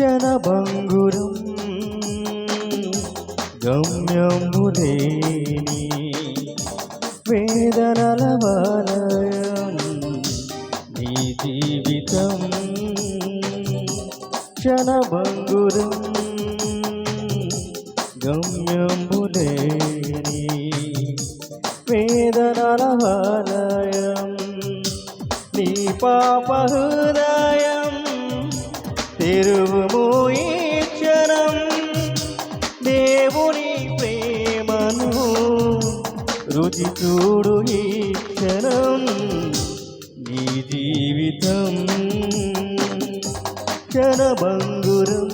క్షణ భంగురం గమ్యంబులేని వేదనల వలయం నీ జీవితం. క్షణభంగురం గమ్యంబులేని వేదనల వలయం నీ పాప హృదయం తిరువు రుచి చూడు ఈ క్షణం నీ జీవితం క్షణభంగురం.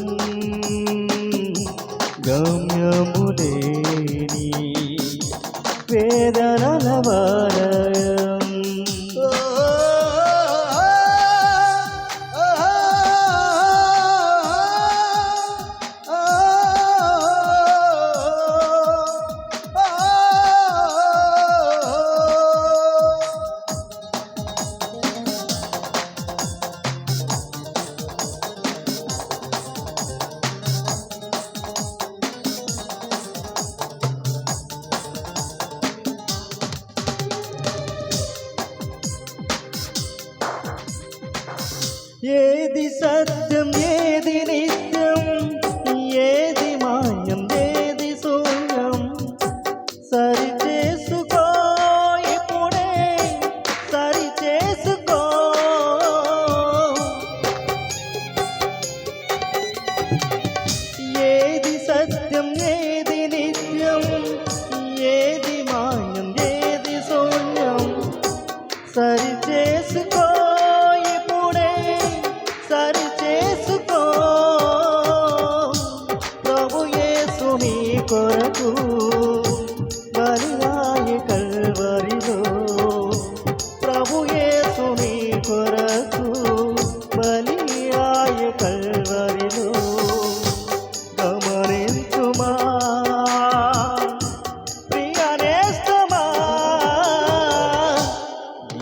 గమ్యములేని వేదనలవా? ఏది సత్యం ప్రభు యేసు కొరకు బలిరాయి కల్వరిలో గమనించుమా? ప్రియ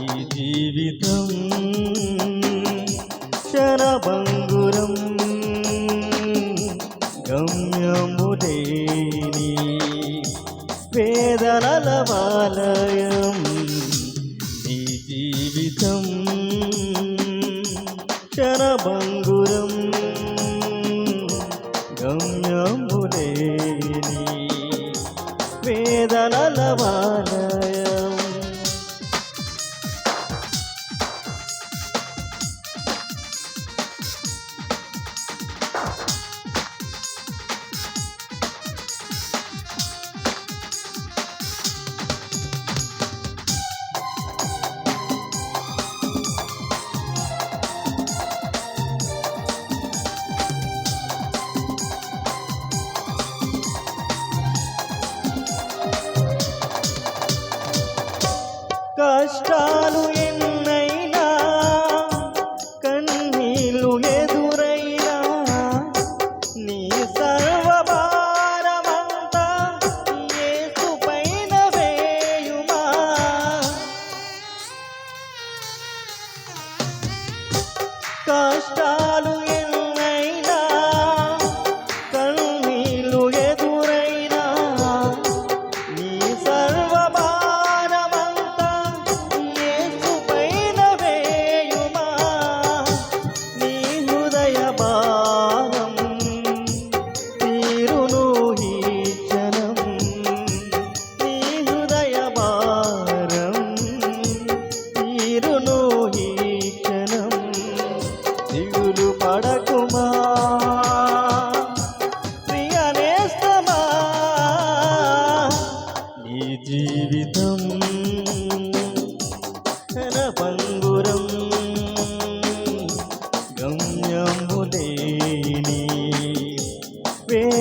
ఈ జీవితం క్షణభంగురం గమ్యముదే క్షణభంగురం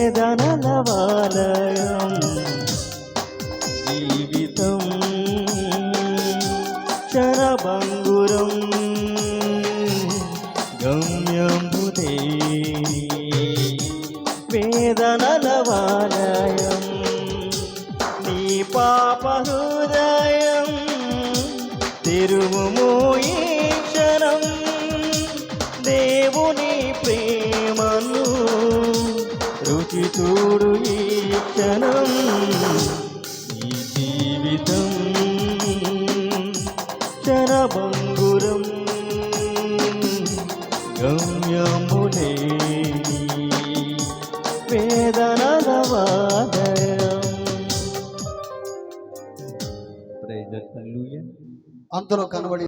వేదనలవాలయం. జీవితం క్షణభంగురం గమ్యములేని వేదనల వాలయం నీ పాప హృదయం తెరువుము ఈ క్షణం. రుచి చూడు ఈ క్షణం ఈ జీవితం క్షణభంగురం గమ్యములేని వేదనల వాదయం. ప్రైజ్ హల్లెలూయా అంతలో కనబడి